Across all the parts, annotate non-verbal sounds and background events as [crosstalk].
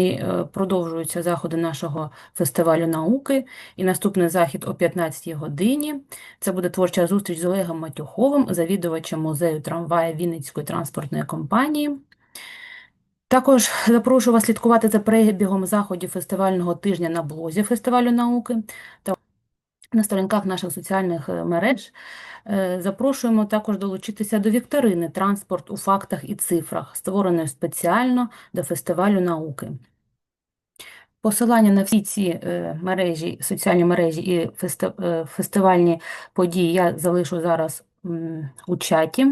е, продовжуються заходи нашого фестивалю науки. І наступний захід о 15-й годині. Це буде творча зустріч з Олегом Матюховим, завідувачем музею трамвая Вінницької транспортної компанії. Також запрошую вас слідкувати за перебігом заходів фестивального тижня на блозі фестивалю науки на сторінках наших соціальних е, мереж. Е, Запрошуємо також долучитися до вікторини Транспорт у фактах і цифрах, створеної спеціально до фестивалю науки. Посилання на всі ці е, мережі, соціальні мережі і фестивальні події я залишу зараз у чаті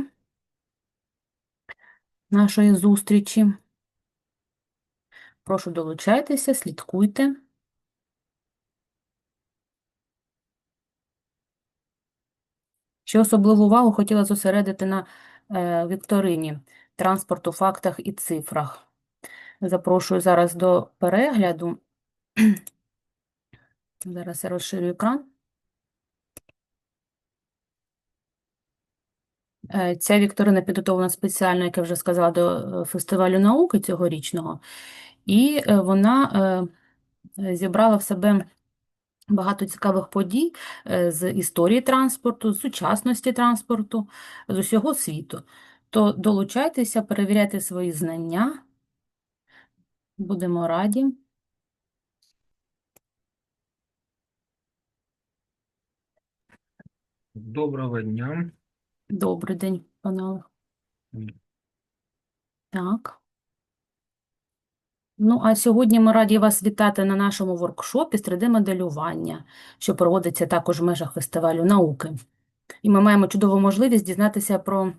нашої зустрічі. Прошу долучайтеся, слідкуйте. Ще особливу увагу хотіла зосередити на е, вікторині «Транспорт у фактах і цифрах». Запрошую зараз до перегляду. [clears throat] Зараз я розширю екран. Е, Ця вікторина підготовлена спеціально, як я вже сказала, до е, фестивалю науки цьогорічного, і вона зібрала в себе багато цікавих подій е, з історії транспорту, з сучасності транспорту, з усього світу. То долучайтеся, перевіряйте свої знання. Будемо раді. Доброго дня. Добрий день, пане Олег. Так. Ну, а сьогодні ми раді вас вітати на нашому воркшопі з 3D-моделювання, що проводиться також в межах фестивалю науки. І ми маємо чудову можливість дізнатися про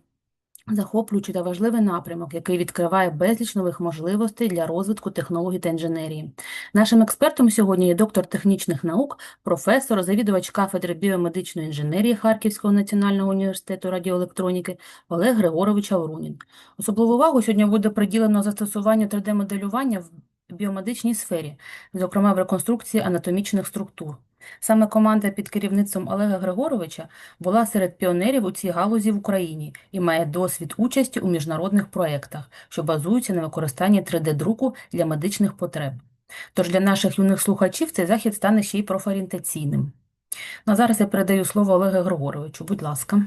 захоплюючий та важливий напрямок, який відкриває безліч нових можливостей для розвитку технологій та інженерії. Нашим експертом сьогодні є доктор технічних наук, професор, завідувач кафедри біомедичної інженерії Харківського національного університету радіоелектроніки Олег Григорович Аурунін. Особливу увагу сьогодні буде приділено застосуванню 3D-моделювання в біомедичній сфері, зокрема в реконструкції анатомічних структур. Саме команда під керівництвом Олега Григоровича була серед піонерів у цій галузі в Україні і має досвід участі у міжнародних проєктах, що базуються на використанні 3D-друку для медичних потреб. Тож для наших юних слухачів цей захід стане ще й профорієнтаційним. Ну, а зараз я передаю слово Олегу Григоровичу. Будь ласка.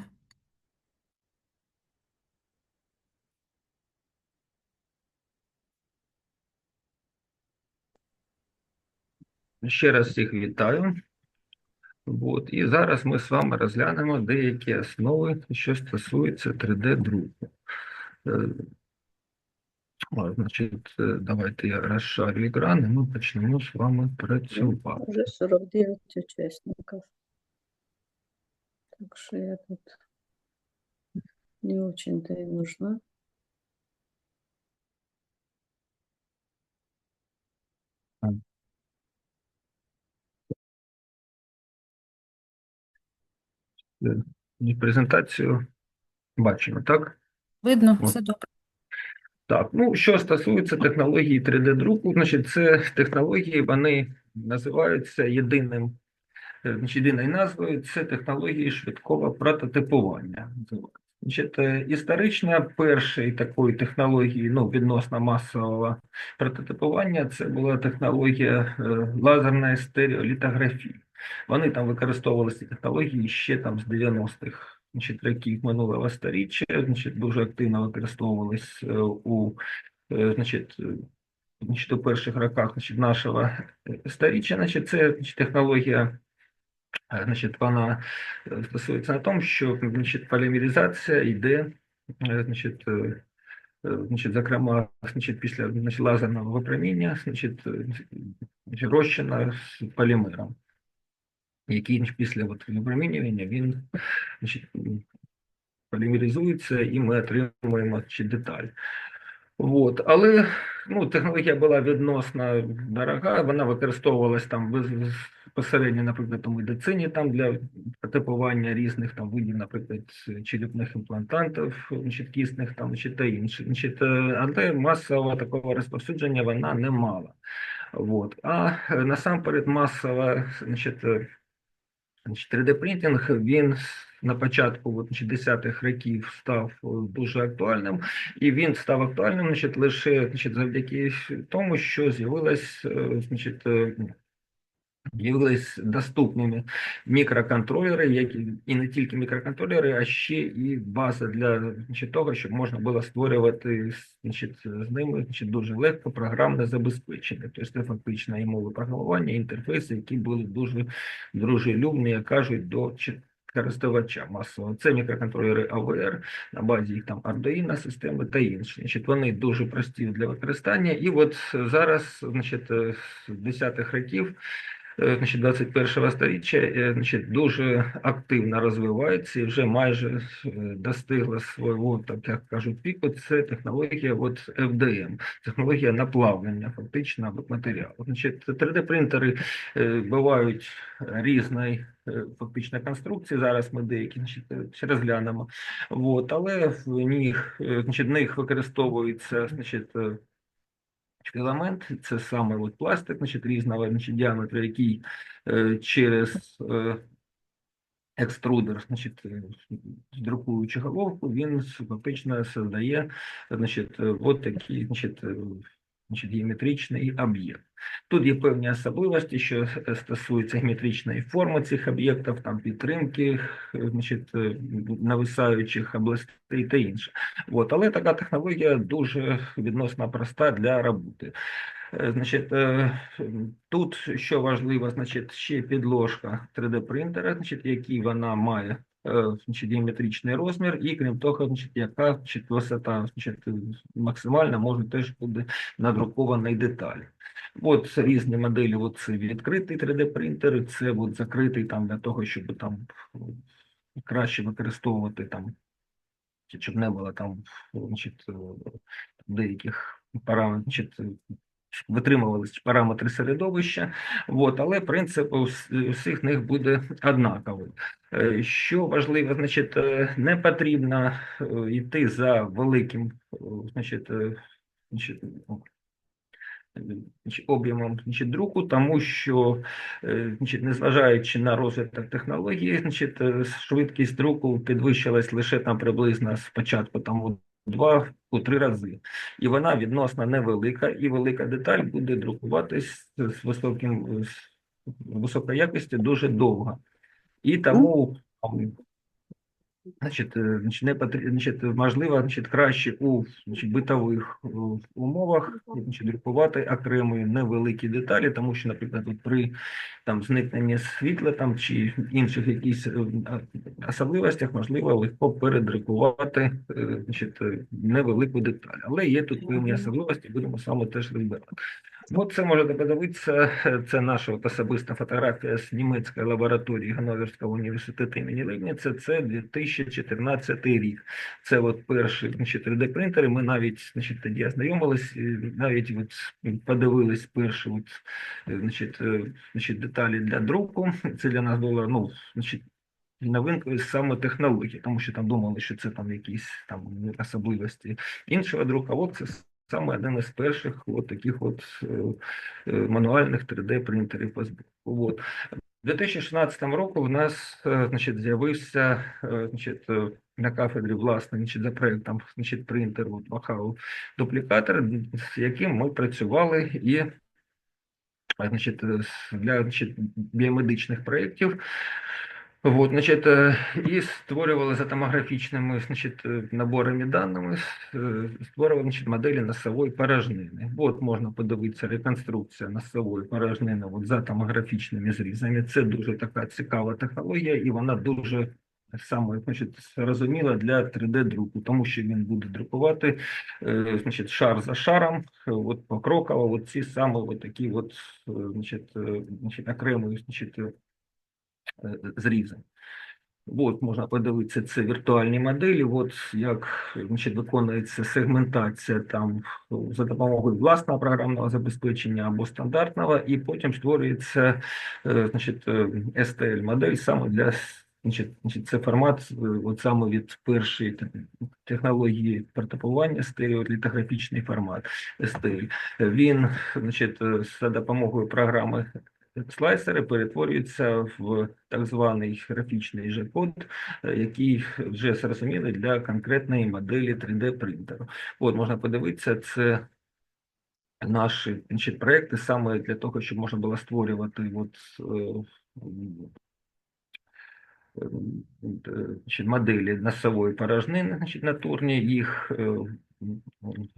Ще раз всіх вітаю. От. І зараз ми з вами розглянемо деякі основи, що стосуються 3D-друку. Е, Значить, е, давайте я розшарю екран, і ми почнемо з вами працювати. Уже 49 участников. Так что я тут не очень-то и нужна. Презентацію бачимо, так? Видно, От. все добре. Так, ну що стосується технології 3D-друку, значить, це технології, вони називаються єдиним, е, значить, єдиною назвою це технології швидкого прототипування. Значить, е, історично першою такою технологією, ну, відносно масового прототипування, це була технологія е, лазерної стереолітографії. Вони там використовувалися ці технології ще там з 90-х значить, років минулого сторіччя, значить, дуже активно використовувались е, у, е, значить, е, значить, у перших роках значить, нашого сторіччя. Значить, це значить, технологія, значить, вона стосується на тому, що значить, полімеризація йде, значить, значить, зокрема, значить, після значить, лазерного випроміння, значить, розчина з полімером який після випромінювання він значить, полімеризується і ми отримуємо чи деталь. От. Але ну, технологія була відносно дорога, вона використовувалась там безпосередньо, наприклад, у медицині там для протипування різних там видів, наприклад, черепних імплантантів, кисних там, чи та інше. Е, але масового такого розповсюдження вона не мала. От. А е, насамперед масово, значить, е, Значить, 3D-принтинг він на початку от, значить, 10-х років став е, дуже актуальним, і він став актуальним значить, лише значить, завдяки тому, що з'явилась е, значить, е, З'явились доступними мікроконтролери, які і не тільки мікроконтролери, а ще і база для значить, того, щоб можна було створювати значить, з ними значить, дуже легко програмне забезпечення. Тобто це фактично і мови програмування, інтерфейси, які були дуже дружелюбні, як кажуть, до користувача масово. Це мікроконтролери AVR, на базі їх там Arduino системи та інші. Значить, вони дуже прості для використання. І от зараз, значить, е, з 10-х років значить, 21-го сторіччя е, значить, дуже активно розвивається і вже майже е, достигла свого, так як кажуть, піку. Це технологія от FDM, технологія наплавлення фактично матеріалу. Значить, 3D-принтери е, бувають різної е, фактично конструкції. Зараз ми деякі значить, е, розглянемо. От, але в них, е, значить, в них використовується значить, е, Елемент. Це саме от пластик, значить, різного значить, діаметру, який е, через е, екструдер, значить, е, друкуючи головку, він фактично создає значить, е, от такий значить, е, значить, геометричний об'єкт. Тут є певні особливості, що е, стосуються геометричної форми цих об'єктів, там підтримки е, значить, е, нависаючих областей та інше. От, але така технологія дуже відносно проста для роботи. Значить, тут що важливо, значить, ще підложка 3D принтера, значить, який вона має значить, геометричний розмір, і крім того, значить, яка значить, висота значить, е, максимальна може теж бути надрукованої деталі. От різні моделі, от це відкритий 3D принтер, це от закритий там для того, щоб там е, краще використовувати там, щоб не було там значить, е, деяких параметрів, витримувалися параметри середовища, от, але принцип у всіх них буде однаковий. Е, Що важливо, значить, е, не потрібно е, йти за великим значить, значить, об'ємом друку, тому що, значить, незважаючи на розвиток технології, значить, швидкість друку підвищилась лише там приблизно спочатку там два у три рази. І вона відносно невелика, і велика деталь буде друкуватись з високим з високої якості дуже довго. І тому Значить, е, не потрібно, значить, можливо, значить, краще у значить, битових е, умовах значить, друкувати окремі невеликі деталі, тому що, наприклад, при там, зникненні світла там, чи інших якісь е, особливостях можливо легко передрукувати значить, невелику деталь. Але є тут певні особливості, будемо саме теж розбирати. От це можете подивитися. Це наша особиста фотографія з німецької лабораторії Ганноверського університету імені Лейбніца. Це 2014 рік. Це от перші значить, 3D-принтери. Ми навіть значить, тоді ознайомились, навіть от подивились перші от, значить, е, значить, деталі для друку. Це для нас було ну, значить, новинкою саме технології, тому що там думали, що це там якісь там особливості іншого друку. А от це саме один із перших от таких от е, е, мануальних 3D-принтерів по збору. От. У 2016 року в нас е, значить, з'явився значить, на кафедрі власне значить, за проєктом значить, принтер Махау дуплікатор, з яким ми працювали і значить, для значить, біомедичних проєктів. Вот, значить, е, і створювали за томографічними значить, е, наборами даними, створювали значить, моделі носової порожнини. От можна подивитися реконструкція носової порожнини от, за томографічними зрізами. Це дуже така цікава технологія, і вона дуже саме зрозуміла для 3D-друку, тому що він буде друкувати е, значить, шар за шаром, от покроково, от ці саме от такі от, е, значить, е, значить, окремі значить, зрізи. От можна подивитися, це віртуальні моделі. От як значить, виконується сегментація там за допомогою власного програмного забезпечення або стандартного, і потім створюється е, значить, STL модель саме для значить, це формат е, от саме від першої те- технології прототипування стереолітографічний формат STL. Він значить, е, за допомогою програми слайсери перетворюються в так званий графічний G-код, е, який вже зрозумілий для конкретної моделі 3D принтеру. От можна подивитися, це наші значить, проекти саме для того, щоб можна було створювати от, е, м, е, значить, моделі носової порожнини, значить, натурні, їх, е,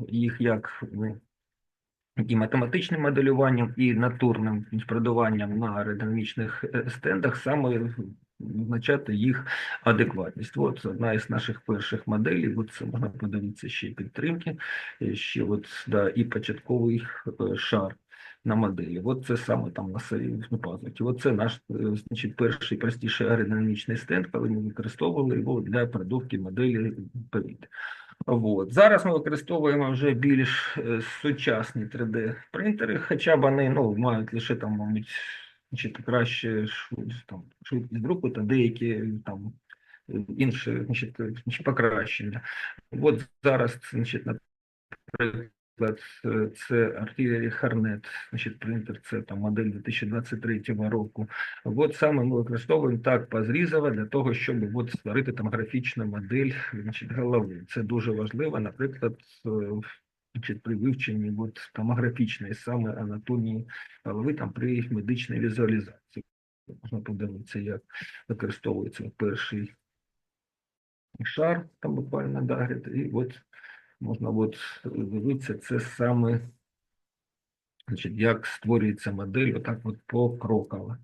їх як е, і математичним моделюванням, і натурним продаванням на аеродинамічних е, стендах саме визначати їх адекватність. От одна із наших перших моделей, от це можна подивитися ще й підтримки, е, ще от, да, і початковий е, шар на моделі. От це саме там на серії на. От це наш значить, перший простіший аеродинамічний стенд, коли ми використовували його для продувки моделі повітря. От. Зараз ми використовуємо вже більш е, сучасні 3D-принтери, хоча б вони ну, мають лише там, мабуть, чи краще швидкість, друку та деякі там е, інші е, значить, покращення. От зараз, значить, наприклад, е, це Artillery Hornet, значить, принтер, це там модель 2023 року. От саме ми використовуємо так позрізово для того, щоб от створити там графічну модель значить, голови. Це дуже важливо, наприклад, значить, при вивченні от, томографічної саме анатомії голови там при медичній візуалізації. Можна подивитися, як використовується перший шар, там буквально догляд, і от можна от дивитися, це саме значить, як створюється модель, отак от покроково.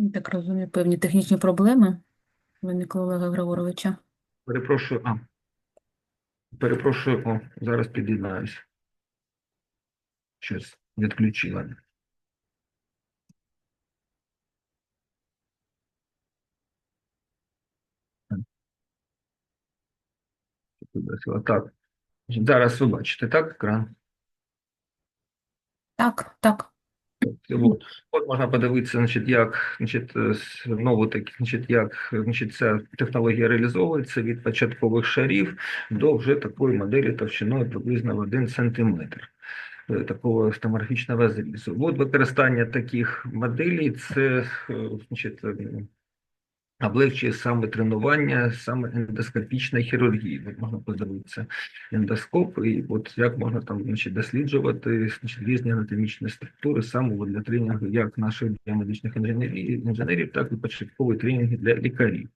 Я так розумію, певні технічні проблеми виникли Олега Григоровича. Перепрошую, а. Перепрошую, о, зараз під'єднаюсь. Щось відключила. Так, зараз ви бачите, так, екран? Так, так. От, от можна подивитися, значить, як значить, е, знову таки, значить, як значить, ця технологія реалізовується від початкових шарів до вже такої моделі товщиною приблизно в 1 см такого стоморфічного зрізу. От використання таких моделей це е, значить, е, облегчує саме тренування, саме ендоскопічної хірургії. От можна подивитися ендоскоп, і от як можна там значить, досліджувати значить, різні анатомічні структури саме для тренінгу як наших біомедичних інженерів, інженерів, так і початкової тренінги для лікарів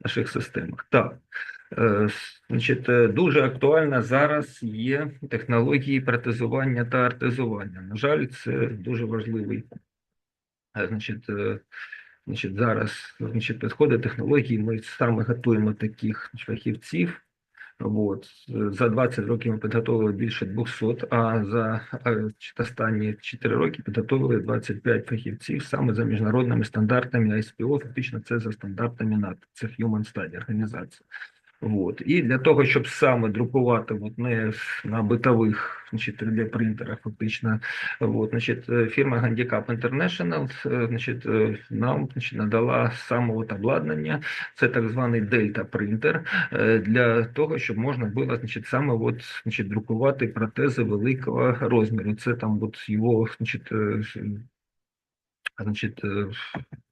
в наших системах. Так, е, значить, е, дуже актуальна зараз є технології протезування та артезування. На жаль, це дуже важливий е, значить, Значить, зараз значить, підходи технології, ми саме готуємо таких фахівців. От. За 20 років ми підготовили більше 200, а за останні 4 роки підготовили 25 фахівців саме за міжнародними стандартами ISPO, фактично це за стандартами НАТО, це Human Study організація. От. І для того, щоб саме друкувати от не на битових значить, 3D-принтерах, фактично, от, значить, е, фірма Handicap International е, значить, е, нам значить, надала саме от обладнання, це так званий дельта-принтер, для того, щоб можна було значить, саме от, значить, друкувати протези великого розміру. Це там от його значить, Значить, е,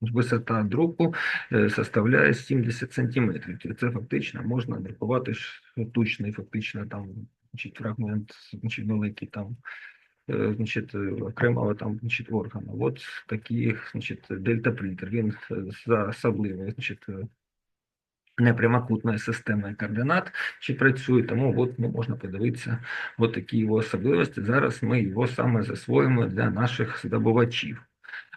висота друку е, составляє 70 сантиметрів. Це фактично можна друкувати штучний, фактично там значить, фрагмент, значить, великий там, е, значить, окремого там, значить, органу. От такий, значить, дельта-принтер. Він за особливою, непрямокутною системою координат чи працює, тому от, ну, можна подивитися от такі його особливості. Зараз ми його саме засвоїмо для наших здобувачів.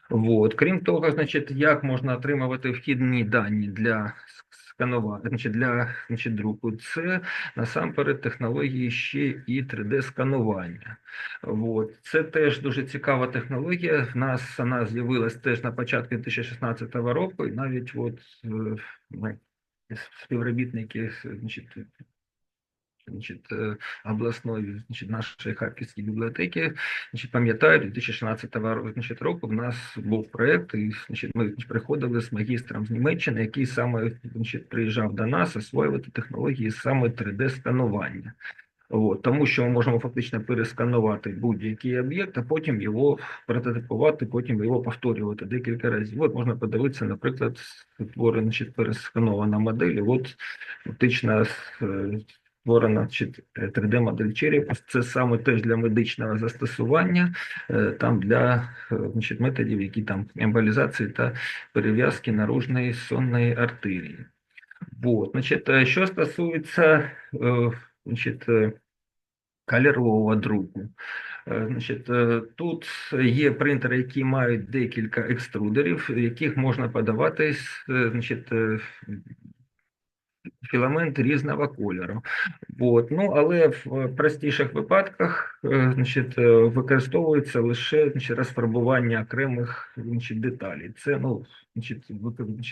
Вот. Крім того, значить, як можна отримувати вхідні дані для сканування, значить, для значить, друку. Це насамперед технології ще і 3D-сканування. От. Це теж дуже цікава технологія. В нас вона з'явилась теж на початку 2016 року, і навіть от, е, співробітники значить, значить, е, обласної значить, нашої Харківської бібліотеки значить, пам'ятаю, 2016 ро- значить, року в нас був проєкт, і значить, ми приходили з магістром з Німеччини, який саме значить, приїжджав до нас освоювати технології саме 3D-сканування. От, тому що ми можемо фактично пересканувати будь-який об'єкт, а потім його прототипувати, потім його повторювати декілька разів. От можна подивитися, наприклад, значить, пересканована модель. От фактично е, створена 3D-модель черепа. Це саме теж для медичного застосування, е, там для е, значить, методів, які там емболізації та перев'язки наружної сонної артерії. Вот, значить, е, що стосується е, значить, е, кольорового друку. Е, Значить, е, тут є принтери, які мають декілька екструдерів, яких можна подавати е, значить, е, філамент різного кольору. От. Ну, але в простіших випадках е, значить, е, використовується лише значить, розфарбування окремих значить, деталей. Це ну, значить,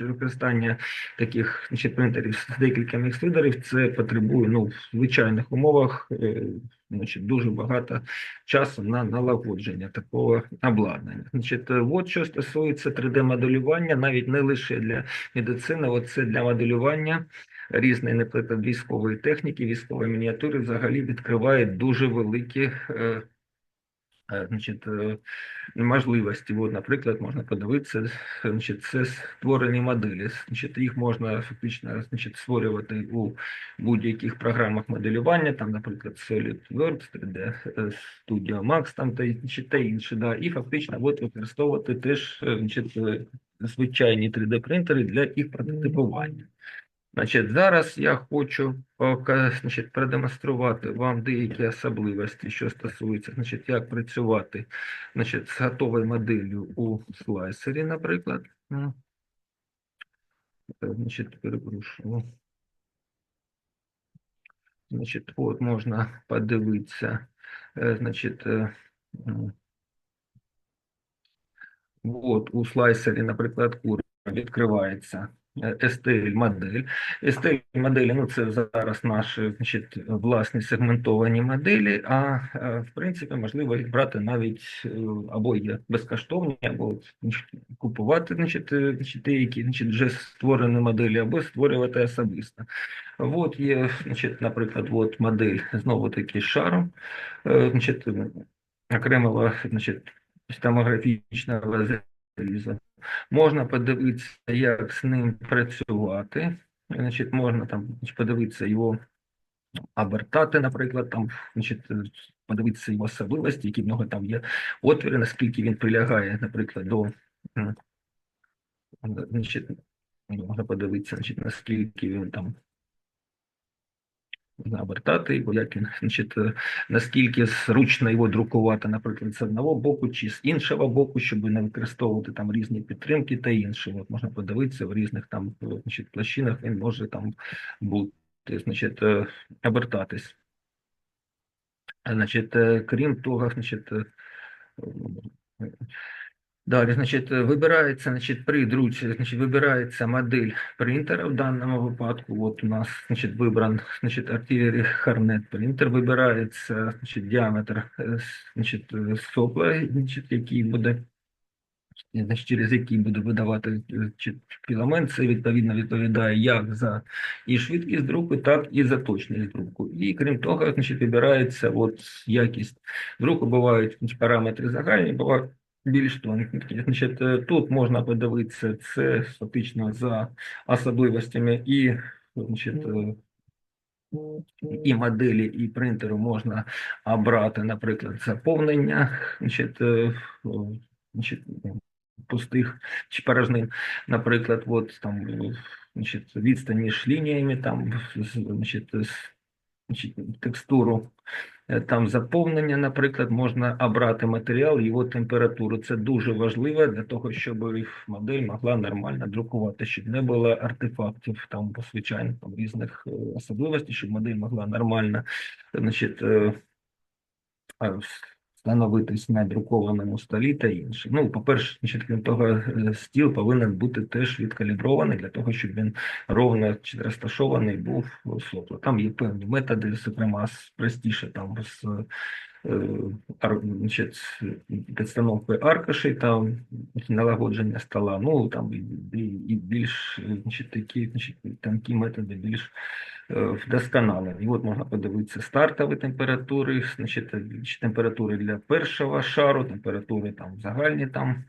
використання таких значить, принтерів з декількома екструдерів, це потребує ну, в звичайних умовах е, значить, дуже багато часу на налагодження такого обладнання. Значить, е, от що стосується 3D-моделювання, навіть не лише для медицини, це для моделювання різної, наприклад, військової техніки, військової мініатюри взагалі відкриває дуже великі е, е, значить, е, можливості. От, наприклад, можна подивитися, значить, це створені моделі. Значить, їх можна фактично значить, створювати у будь-яких програмах моделювання, там, наприклад, SolidWorks, 3D е, Studio Max, там та, значить, та інше. Да, і фактично от, використовувати теж значить, звичайні 3D-принтери для їх прототипування. Значить, зараз я хочу значить, продемонструвати вам деякі особливості, що стосується, значить, як працювати значить, з готовою моделлю у слайсері, наприклад. Значить, перепрошую. Значить, от можна подивитися, е, значить, е, От у слайсері, наприклад, курва відкривається STL-модель. STL-моделі, ну це зараз наші значить, власні сегментовані моделі, а е, в принципі можливо їх брати навіть е, або є безкоштовні, або значить, купувати е, значить, деякі значить, вже створені моделі, або створювати особисто. От є, значить, наприклад, от модель знову таки шаром, значить, окремого значить, томографічного заліза. Можна подивитися, як з ним працювати. Значить, можна там подивитися його обертати, наприклад, там, значить, подивитися його особливості, які в нього там є отвіри, наскільки він прилягає, наприклад, до значить, можна подивитися, значить, наскільки він там обертати його, як він, значить, е, наскільки зручно його друкувати, наприклад, з одного боку чи з іншого боку, щоб не використовувати там різні підтримки та інше. От можна подивитися в різних там значить, площинах, він може там бути, значить, е, обертатись. Значить, е, крім того, значить, Далі, значить, вибирається, значить, при друці, значить, вибирається модель принтера в даному випадку. От у нас, значить, вибран, значить, Artillery Hornet принтер, вибирається, значить, діаметр, е, значить, е, сопла, значить, який буде, значить, через який буде видавати е, філамент. Це відповідно відповідає як за і швидкість друку, так і за точність друку. І крім того, значить, вибирається от якість друку. Бувають значить, параметри загальні, бувають більш тонкі. Значить, е, тут можна подивитися це фактично за особливостями і, значить, е, і моделі, і принтеру можна обрати, наприклад, заповнення, значить, е, значить, пустих чи порожнин, наприклад, от там, значить, відстань між лініями, там, значить, значить, текстуру там заповнення, наприклад, можна обрати матеріал, його температуру. Це дуже важливо для того, щоб модель могла нормально друкувати, щоб не було артефактів там звичайно там різних е, особливостей, щоб модель могла нормально значить, е, е, встановитись на друкованому столі та інше. Ну, по-перше, крім того, е, стіл повинен бути теж відкалібрований для того, щоб він ровно розташований був слопло. Там є певні методи, зокрема, простіше там з е, значить, підстановкою аркушей, там налагодження стола, ну там і, і, більш значить, такі значить, тонкі методи, більш е, вдосконалені. От можна подивитися стартові температури, значить, е, температури для першого шару, температури там загальні там.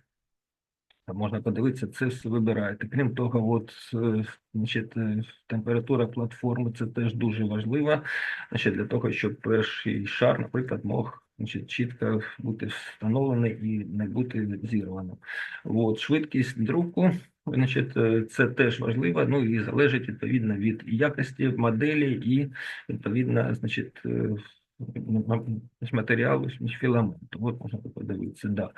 Можна подивитися, це все вибираєте. Крім того, от, е, значить, е, температура платформи це теж дуже важливо, значить, для того, щоб перший шар, наприклад, мог значить, чітко бути встановлений і не бути зірваним. От, швидкість друку, значить, е, це теж важливо, ну і залежить відповідно від якості моделі і відповідно, значить, матеріалу, філаменту. От можна подивитися, да.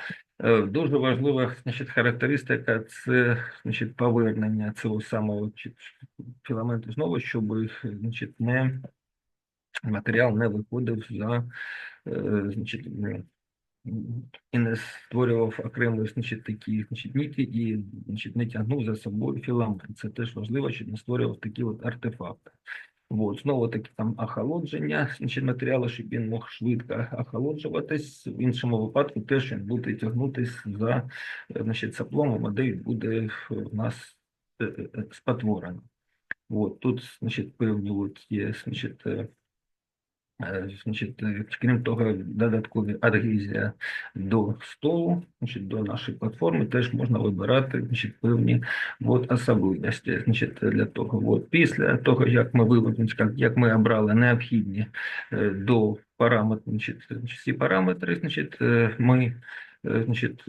Дуже важлива значить, характеристика це значить, повернення цього самого філаменту знову, щоб значить, не, матеріал не виходив за е, значить, і не створював окремі значить, такі значить, ніті і значить, не тягнув за собою філамент. Це теж важливо, щоб не створював такі от артефакти. От, знову таки там охолодження значить, матеріали, щоб він мог швидко охолоджуватись. В іншому випадку теж він буде тягнутися за е, значить, соплом, де він буде в нас е, е, е, спотворена. От, тут значить, певні от є значить, е, е, значить, е, крім того, додаткові адгезія до столу, значить, до нашої платформи теж можна вибирати значить, певні от, особливості. Значить, для того, от, після того, як ми виведемо, як, ми обрали необхідні е, до параметрів, значить, всі параметри, значить, е, ми е, значить,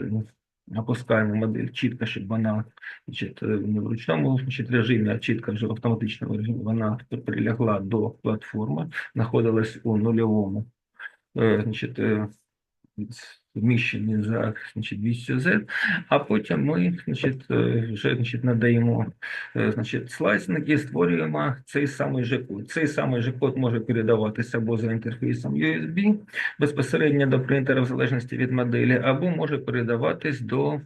опускаємо модель чітко, щоб вона значить, е, не в ручному значить, режимі, а чітко вже в автоматичному режимі вона прилягла до платформи, знаходилась у нульовому е, е, за значить, 200 Z, а потім ми значить, е, вже значить, надаємо е, значить, слайсинг і створюємо цей самий G-код. Цей самий G-код може передаватися або за інтерфейсом USB безпосередньо до принтера в залежності від моделі, або може передаватись до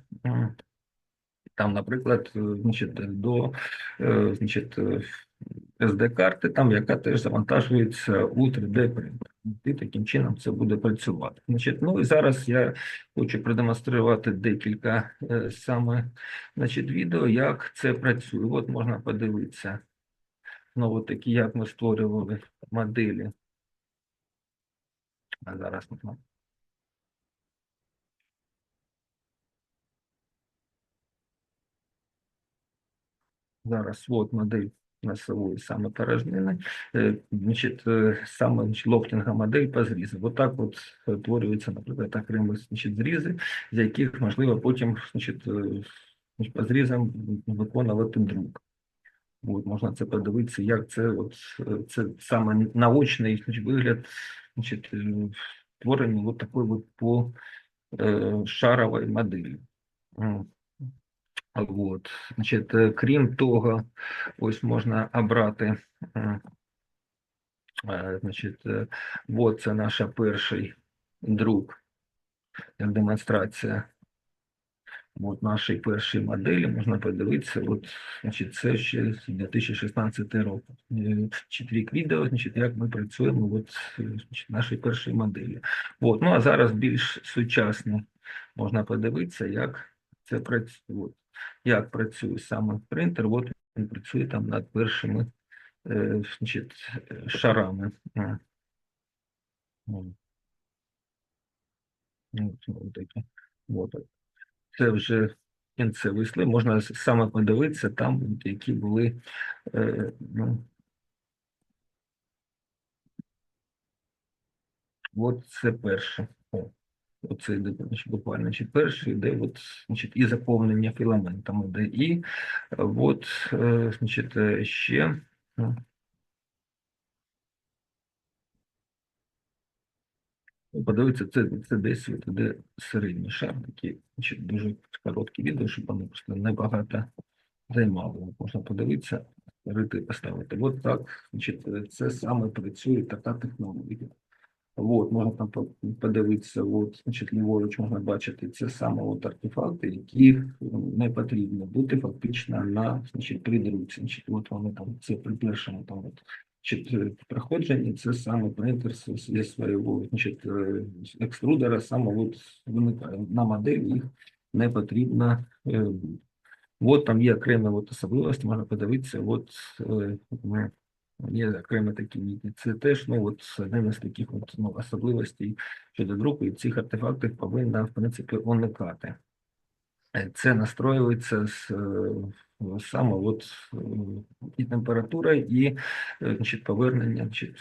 там, наприклад, е, значить, до значить, SD-карти, там, яка теж завантажується у 3D-принтер. І таким чином це буде працювати. Значить, ну і зараз я хочу продемонструвати декілька е, саме значить, відео, як це працює. От можна подивитися знову таки, як ми створювали моделі. А зараз можна. Зараз от модель носової саме порожнини, е, значить, е, саме значить, лофтинга модель по зрізу. Вот так от створюються, наприклад, окремі значить, зрізи, з яких можливо потім значить, е, по зрізам виконувати друк. От, можна це подивитися, як це, от, е, це саме наочний значить, вигляд значить, е, створення от такої от по е, шарової моделі. От, значить, е, крім того, ось можна обрати, значить, е, от це наш перший друк, як демонстрація. От нашої першої моделі можна подивитися, от, значить, це ще з 2016 року. Е, Чотирік відео, значить, як ми працюємо от, е, значить, нашій першій моделі. От, ну а зараз більш сучасно можна подивитися, як це працює. От, як працює саме принтер, от він працює там над першими е, значить, е, шарами. От Це вже кінцевий слив. Можна саме подивитися там, які були е, ну, От це перше. О, Оце значить, буквально значить, перший, де от, значить, і заповнення філаментами, де і от, е, значить, е, ще. ну, Подивіться, це, це десь іде середній шар, такі значить, дуже короткі відео, щоб вони просто небагато займали. Можна подивитися, рити поставити. От так, значить, е, це саме працює така технологія. От, можна там по- подивитися, от, значить, ліворуч можна бачити, це саме от артефакти, які не потрібно бути фактично на значить, придруці. Значить, от вони там, це при першому там, от, значить, е, проходженні, це саме принтер зі свого значить, е, екструдера, саме от виникає. На модель їх не потрібно. е, От там є окрема от особливість, можна подивитися, от ми- є окремі такі відні. Це теж ну, от, один із таких от, ну, особливостей щодо друку, і цих артефактів повинна, в принципі, уникати. Е, Це настроюється з, е, саме от, е, і температура, і значить, повернення значить,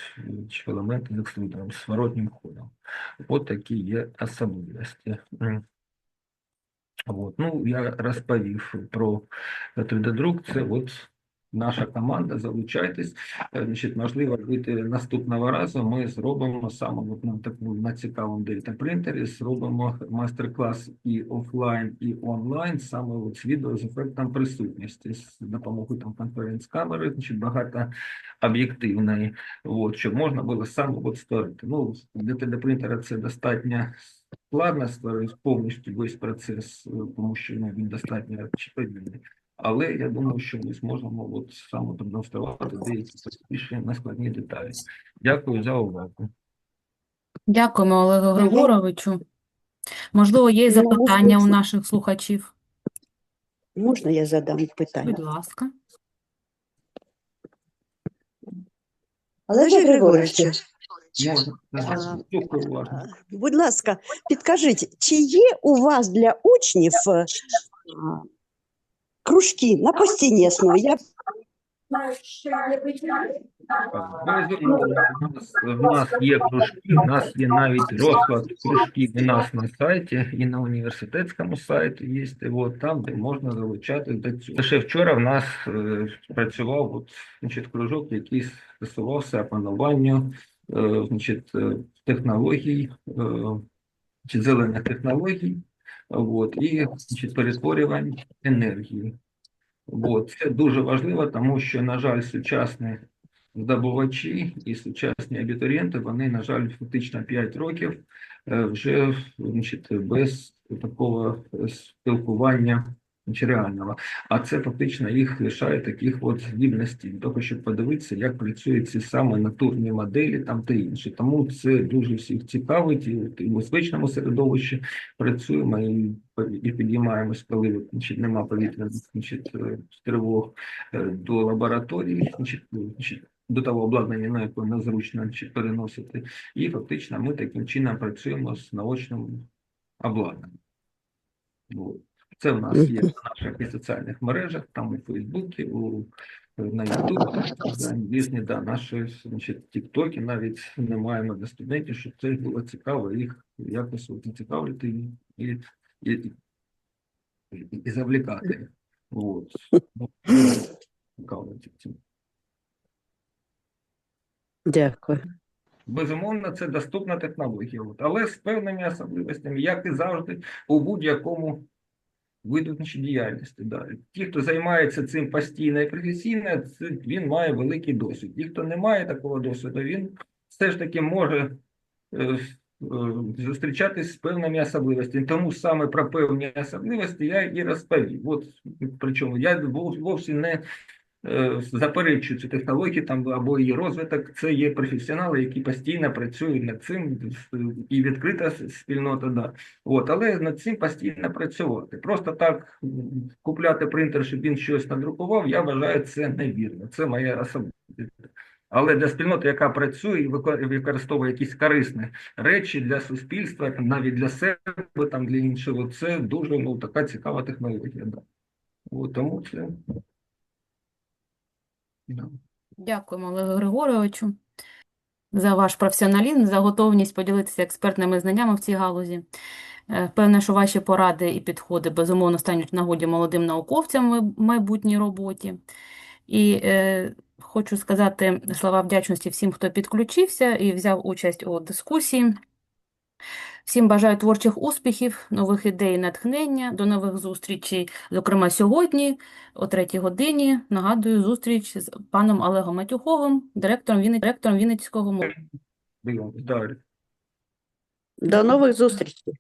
чи елементи з екструдером, з зворотнім ходом. От такі є особливості. От. Ну, я розповів про 3D-друк. Це от наша команда. Залучайтесь. Е, Значить, можливо, бути наступного разу ми зробимо саме на таку на цікавому дельта-принтері, зробимо майстер-клас і офлайн, і онлайн, саме от з відео з ефектом присутності, з допомогою там конференц-камери, значить, багато об'єктивної, от, щоб можна було саме от створити. Ну, для 3D-принтера це достатньо складно створити повністю весь процес, е, тому що ну, він достатньо повільний. Але я думаю, що ми зможемо от саме продемонструвати деякі нескладні деталі. Дякую за увагу. Дякуємо, Олегу Григоровичу. Можливо, є Ну, запитання у наших слухачів. Можна я задам питання? Будь ласка. Олеже Григоровичу, Можна А, слухаю уважно. будь ласка, підкажіть, чи є у вас для учнів кружки на постійній основі? Я Безумовно, в нас, в нас є кружки, в нас є навіть розклад кружків у нас на сайті і на університетському сайті є, от там, де можна залучати до цього. Лише вчора в нас е, працював от, значить, кружок, який стосувався опануванню е, значить, е, технологій, е, чи зелених технологій, от, і значить, перетворювань енергії. От, це дуже важливо, тому що, на жаль, сучасні здобувачі і сучасні абітурієнти, вони, на жаль, фактично 5 років е, вже значить, без такого спілкування значить, реального. А це фактично їх лишає таких от здібностей, того, щоб подивитися, як працюють ці саме натурні моделі там та інше. Тому це дуже всіх цікавить і, в безпечному середовищі працюємо і, і підіймаємось, коли значить, нема повітряних значить, е, тривог е, до лабораторії, ну, значить, до того обладнання, на яке незручно значить, переносити. І фактично ми таким чином працюємо з наочним обладнанням. Це в нас є на наших соціальних мережах, там у Фейсбуці, у, на Ютубі, звісно, да, наші значить, тіктоки навіть не маємо для студентів, щоб це було цікаво, їх якось зацікавити і, і, і, і, і завлікати. От. Ну. Дякую. Безумовно, це доступна технологія, але з певними особливостями, як і завжди, у будь-якому значить, діяльності. Да. Ті, хто займається цим постійно і професійно, це, він має великий досвід. Ті, хто не має такого досвіду, він все ж таки може е, е, зустрічатись з певними особливостями. Тому саме про певні особливості я і розповів. От, причому я вов- вовсе не е, заперечую цю технологію там або її розвиток. Це є професіонали, які постійно працюють над цим і відкрита спільнота. Да. От, але над цим постійно працювати. Просто так купляти принтер, щоб він щось надрукував, я вважаю це невірно. Це моя особиста. Але для спільноти, яка працює і використовує якісь корисні речі для суспільства, навіть для себе, там для іншого, це дуже ну, така цікава технологія. Да. От, тому це. Дякуємо, Олегу Григоровичу, за ваш професіоналізм, за готовність поділитися експертними знаннями в цій галузі. Е, Впевнена, що ваші поради і підходи безумовно стануть нагоді молодим науковцям в майбутній роботі. І е, хочу сказати слова вдячності всім, хто підключився і взяв участь у дискусії. Всім бажаю творчих успіхів, нових ідей натхнення. До нових зустрічей. Зокрема, сьогодні, о третій годині, нагадую, зустріч з паном Олегом Матюховим, директором, Вінниць... директором Вінницького музею. До нових зустрічей.